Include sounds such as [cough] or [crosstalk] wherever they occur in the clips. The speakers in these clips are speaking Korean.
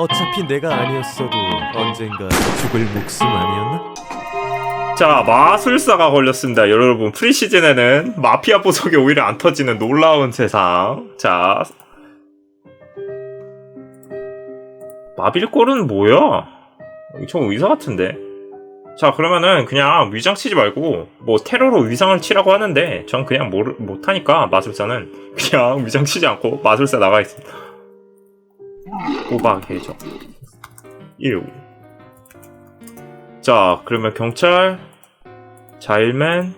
어차피 내가 아니었어도 언젠가 죽을 목숨 아니었나? 자, 마술사가 걸렸습니다. 여러분, 프리시즌에는 마피아 보석이 오히려 안 터지는 놀라운 세상. 자. 마빌골은 뭐야? 저 의사 같은데. 자, 그러면은 그냥 위장 치지 말고, 뭐, 테러로 위상을 치라고 하는데, 전 그냥 모르, 못하니까, 마술사는. 그냥 [laughs] 위장 치지 않고, 마술사 나가 있습니다. 호박 해적 1호 자 그러면 경찰 자일맨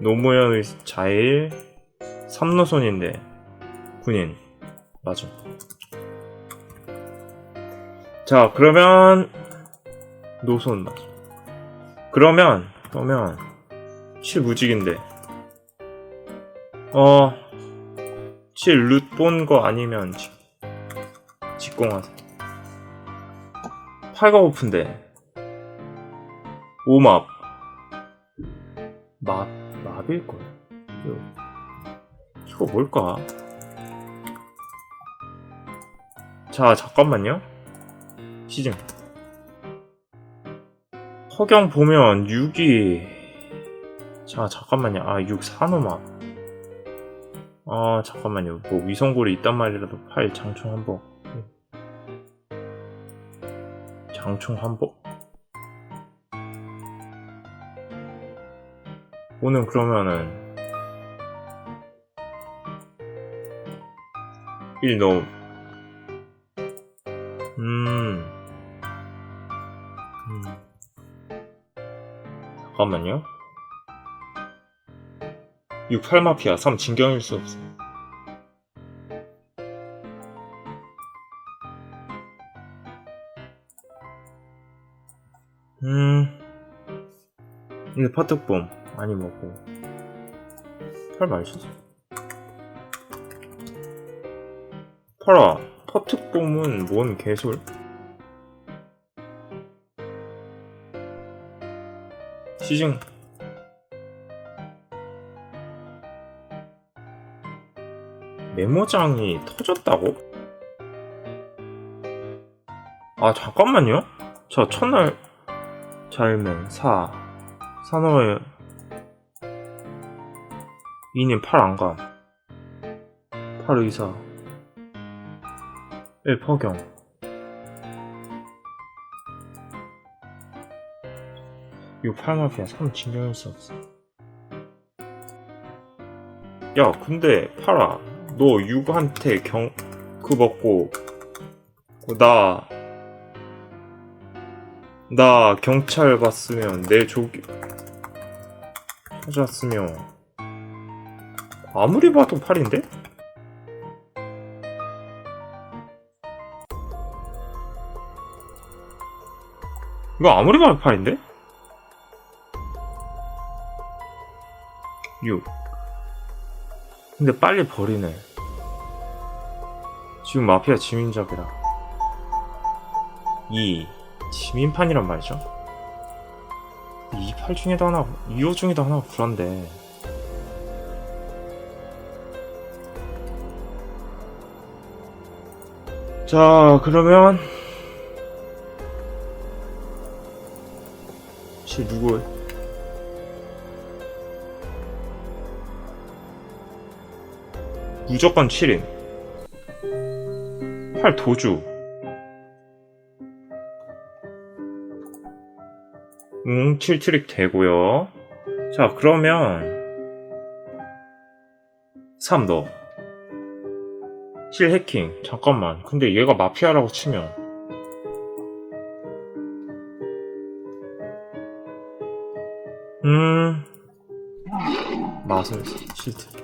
노무현의 자일 삼노손인데 군인. 맞아. 자 그러면 노손 맞아. 그러면 그러면 칠무직인데. 어 7루본거 아니면 칠 6공원. 8가 오픈데. 오맙 맙 맙일걸? 이거 뭘까? 자 잠깐만요. 시즌. 허경 보면 6이. 자 잠깐만요. 아 6 산호마. 아 잠깐만요. 뭐 위성골이 있단 말이라도 8 장충 한번. 장충 한복? 오는 그러면은 1 넣음 음. 음. 잠깐만요 6 8마피아 3 진경일 수 없어 1 파특봄 많이 먹고 털 쳤어. 팔아 퍼특봄은 뭔 개솔 시즌 메모장이 터졌다고? 아 잠깐만요. 저 첫날 잘맨 4 산호에 2님 8 안감 8 의사. 1 퍼경. 6 8마피아 3 진경일 수 없어. 야 근데 팔아. 너 6한테 경... 그 먹고 나... 나 경찰 봤으면 내 조기... 찾았으면 아무리 봐도 8인데? 이거 아무리 봐도 8인데? 6 근데 빨리 버리네. 지금 마피아 지민작이라. 2 지민판이란 말이죠 28 중에도 하나 2호 중에도 하나가 불안데. 자 그러면 쟤 누구야? 무조건 7인. 8 도주 응, 7트릭 되고요. 자 그러면 3 넣어 7 해킹. 잠깐만. 근데 얘가 마피아라고 치면. 음. 마술 7트릭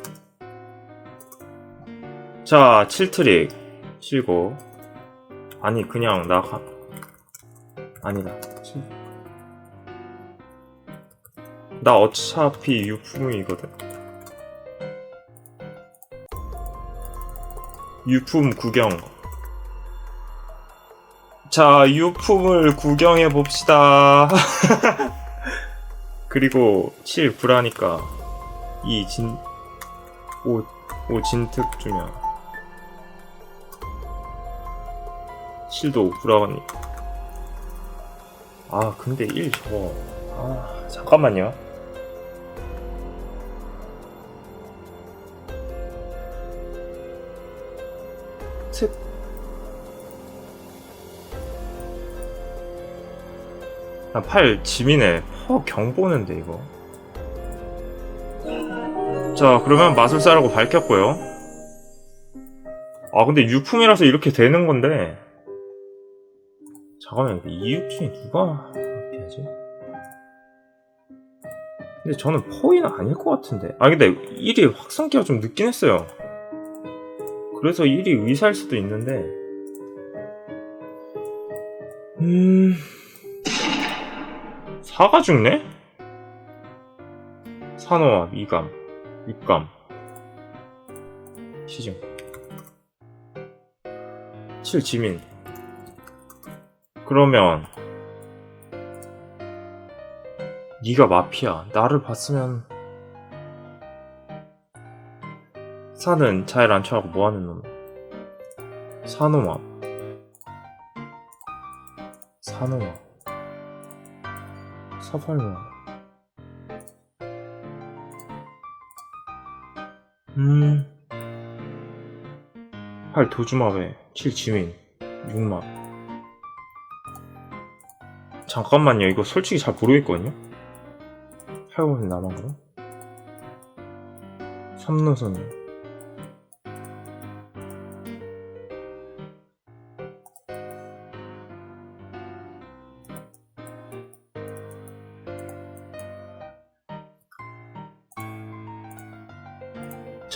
자 7트릭. 치고. 아니 그냥 나 가... 아니다. 칠- 나 어차피 유품이거든 유품 구경 자 유품을 구경해 봅시다 [laughs] 그리고 7 불하니까 2 진... 5, 5 진특 주면 7도 브라우니. 아, 근데 1 저거. 아, 잠깐만요. 팔 지미네. 퍼 경 보는데, 이거. 자, 그러면 마술사라고 밝혔고요. 아, 근데 유품이라서 이렇게 되는 건데. 잠깐만, 이 유품이 누가 해야지? 근데 저는 포인은 아닐 것 같은데. 아, 근데 1이 확성기가 좀 늦긴 했어요. 그래서 1이 의사일 수도 있는데. 사가 죽네? 산호와 미감, 육감, 시중. 7 지민. 그러면 네가 마피아. 나를 봤으면 산은 잘안 쳐하고 뭐하는 놈? 산호마. 산호마. 사팔마. 음. 8 도주마베 7 지민 6마 잠깐만요 이거 솔직히 잘 모르겠거든요 8번이 나만 그럼? 3노선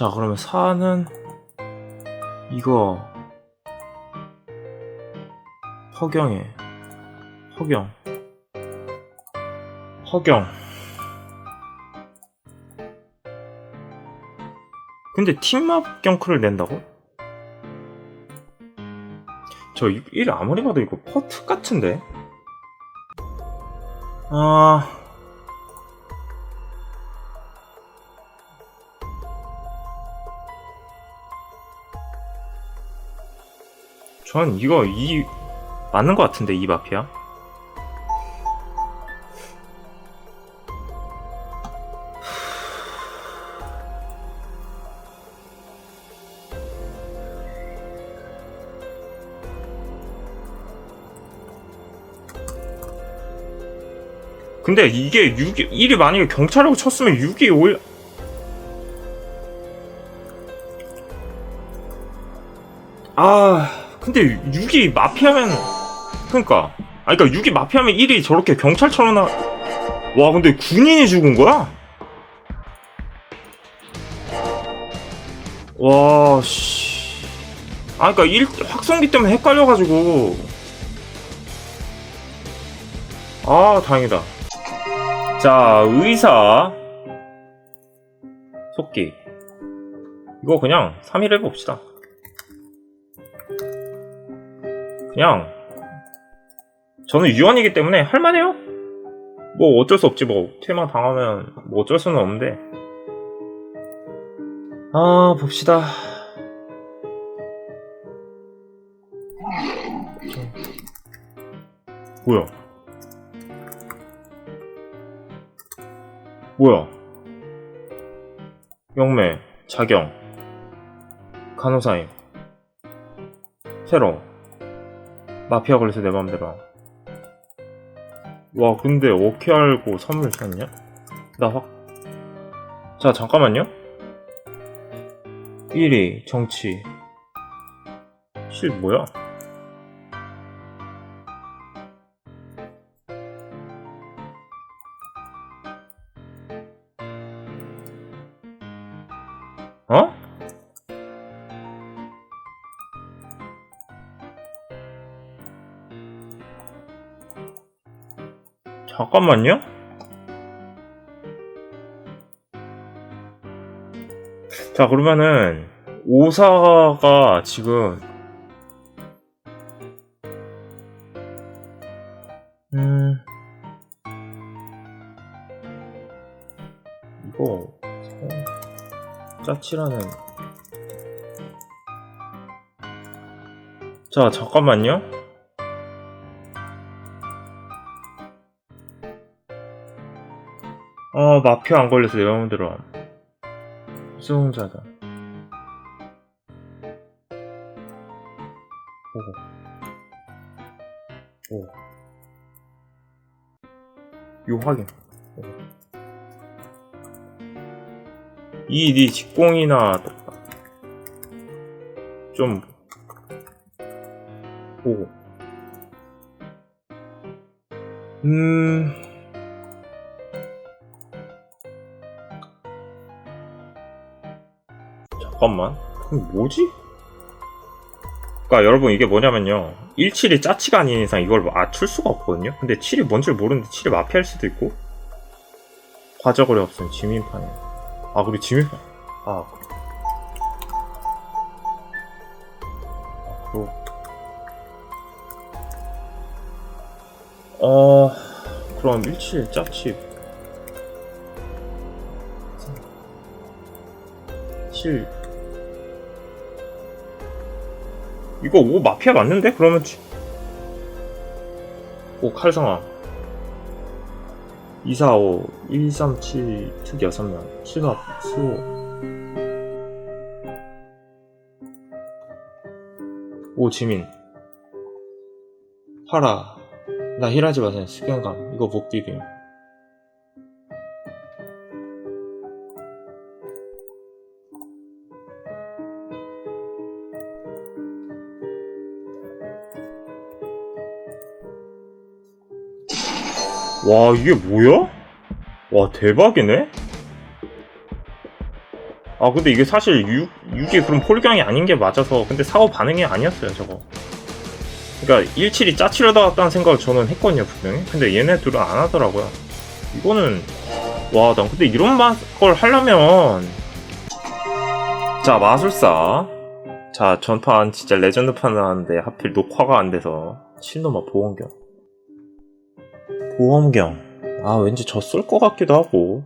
자 그러면 4는 이거 허경에 허경 허경 근데 팀합 경크를 낸다고? 저1 아무리 봐도 이거 퍼트 같은데? 아... 전 이거 이 맞는 것 같은데 이 마피아? 근데 이게 6이 1이 만약에 경찰하고 쳤으면 6이 올아 근데 6이 마피아면 그러니까. 아 그러니까 6이 마피아면 1이 저렇게 경찰처럼 나... 와 근데 군인이 죽은 거야? 와 씨. 아 그러니까 1 확성기 때문에 헷갈려가지고. 아 다행이다. 자 의사. 속기. 이거 그냥 3일 해봅시다 그냥 저는 유언이기 때문에 할만해요. 뭐 어쩔 수 없지 뭐 퇴마 당하면 뭐 어쩔 수는 없는데 아 봅시다. 뭐야? 뭐야? 영매, 자경, 간호사임, 새로. 마피아 걸려서 내 맘대로. 와, 근데 어떻게 알고 선물 샀냐? 나 확. 자, 잠깐만요. 1위, 정치. 실 뭐야? 잠깐만요. 자, 그러면은, 오사가 지금, 음, 이거, 어, 짜치라는, 자, 잠깐만요. 어, 마피아 안 걸려서 내 마음대로. 수용자다. 오. 오. 요 확인. 오. 이네 직공이나 좀 보고. 음. 잠깐만. 그럼 뭐지? 그니까 여러분 이게 뭐냐면요. 17이 짜치가 아닌 이상 이걸 맞출 수가 없거든요. 근데 7이 뭔지 모르는데 7이 마피아일 수도 있고. 과저거리 없으면 지민판이. 아, 그리고 지민판. 아. 아, 그리고. 어, 그럼 17 짜치. 7. 이거 오 마피아 맞는데? 그러면 지- 오 칼상아. 245 137특 6명. 7갑 수호. 오 지민. 파라 나 힐하지 마세요. 수경감. 이거 못 비빔 와 이게 뭐야? 와 대박이네? 아 근데 이게 사실 6, 6이 그럼 폴경이 아닌 게 맞아서 근데 사고 반응이 아니었어요 저거. 그러니까 17이 짜치려다 왔다는 생각을 저는 했거든요 분명히. 근데 얘네들은 안 하더라고요. 이거는 와 난 근데 이런 맛걸 하려면. 자 마술사. 자 전판 진짜 레전드판 나왔는데 하필 녹화가 안 돼서. 신놈아 보험경 보험경. 아, 왠지 저쏠것 같기도 하고.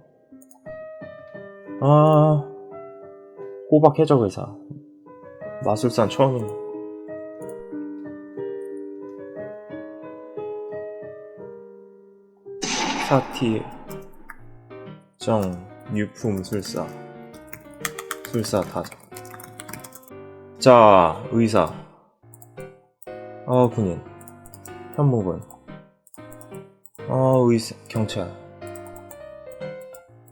아, 호박 해적 의사. 마술사 처음이네. 사티, 정, 유품 술사. 술사 타자. 자, 의사. 어, 군인. 현무군. 어, 의사, 경찰.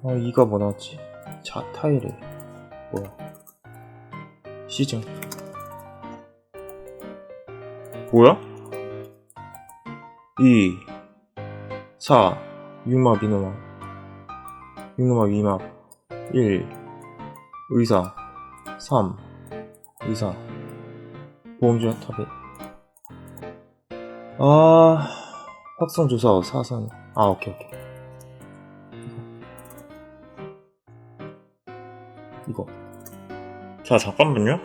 어, 이가 뭐 나왔지? 자, 타이르. 뭐야? 시즌. 뭐야? 2, 4, 6마, 미노마. 6노마, 위마. 1, 의사. 3, 의사. 보험주의 탑에. 아, 확성조사 사선 아 오케이 오케이. 이거. 자 잠깐만요.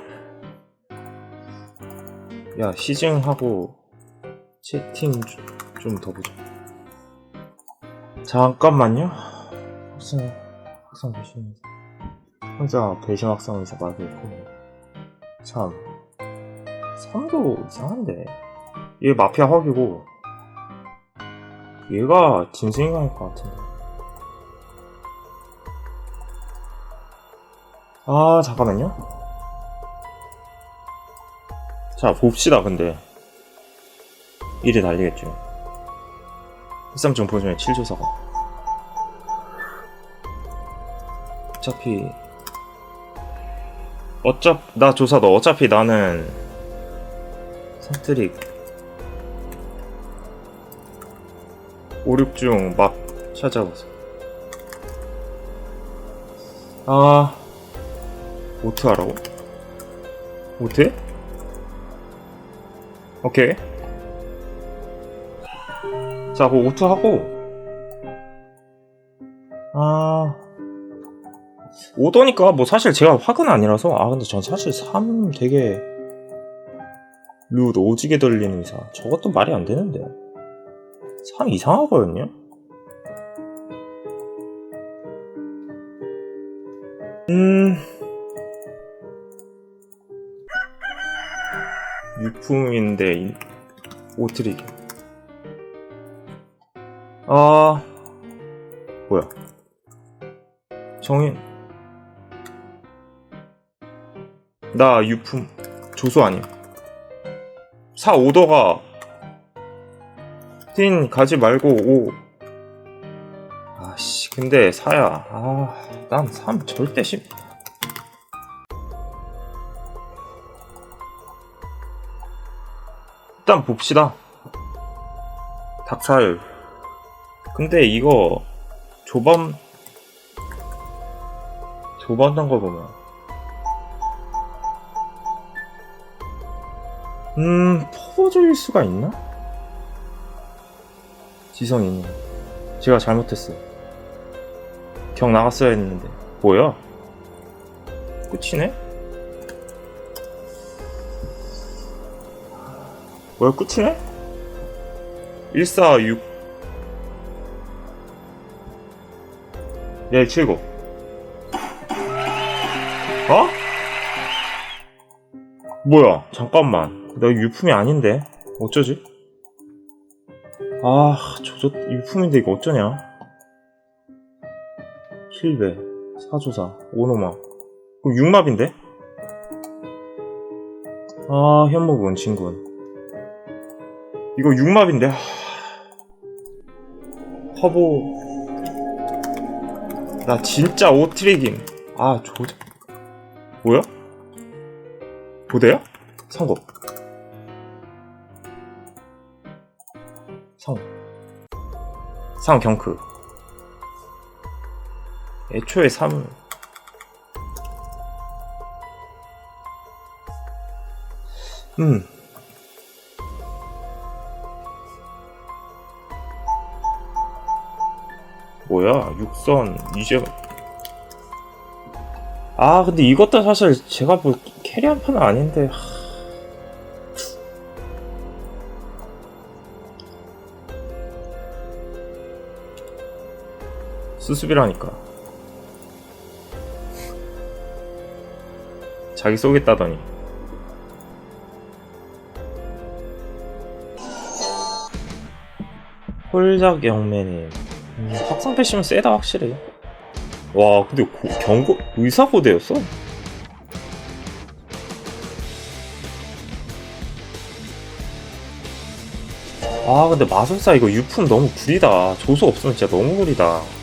야 시즌하고 채팅 좀 더 보자. 잠깐만요. 확성 확성 배신 혼자 배신 확성 의사 말고 있고. 참. 3도 이상한데. 얘 마피아 확이고 얘가 짐승인간일 것 같은데. 아, 잠깐만요. 자, 봅시다, 근데. 1이 달리겠죠. 13점 보여주면 7조사가. 어차피. 어차, 나 조사 너 어차피 나는. 선트릭 5, 6중 막 찾아보세요. 아, 오트 하라고? 오트? 오케이. 자, 그 오트 하고, 아, 오더니까 뭐 사실 제가 확은 아니라서, 아, 근데 전 사실 3 되게, 룻 오지게 돌리는 이상. 저것도 말이 안 되는데. 참 이상하거든요? 음. 유품인데, 이- 오트릭. 아. 뭐야. 정인 나 유품 조수 아님 사 오더가 틴 가지 말고 오. 아씨 근데 사야 아난 3 절대 심 일단 봅시다. 닭살. 근데 이거 조밤 조밤한 거 보면. 음 퍼져일 수가 있나? 지성이님 제가 잘못했어요 경 나갔어야 했는데 뭐야? 끝이네? 뭐야 끝이네? 146 네, 79 어? 뭐야 잠깐만 나 유품이 아닌데 어쩌지? 아 저저 유품인데 이거 어쩌냐? 킬베 사조사 오노마. 그럼 육맙인데? 아 현목은 진군. 이거 육맙인데? 하... 허보 나 진짜 오트리긴 아 조져 뭐야? 보대야? 성공 성. 상 경크. 애초에 3. 음. 뭐야, 육선, 이제. 아, 근데 이것도 사실 제가 뭐 캐리 한 판은 아닌데. 수습이라니까. 자기 쏘겠다더니. 홀작 영매님. 음, 확성 패시면 세다, 확실히. 와, 근데 고, 경고, 의사고대였어? 아, 근데 마술사 이거 유품 너무 구리다. 조수 없으면 진짜 너무 구리다.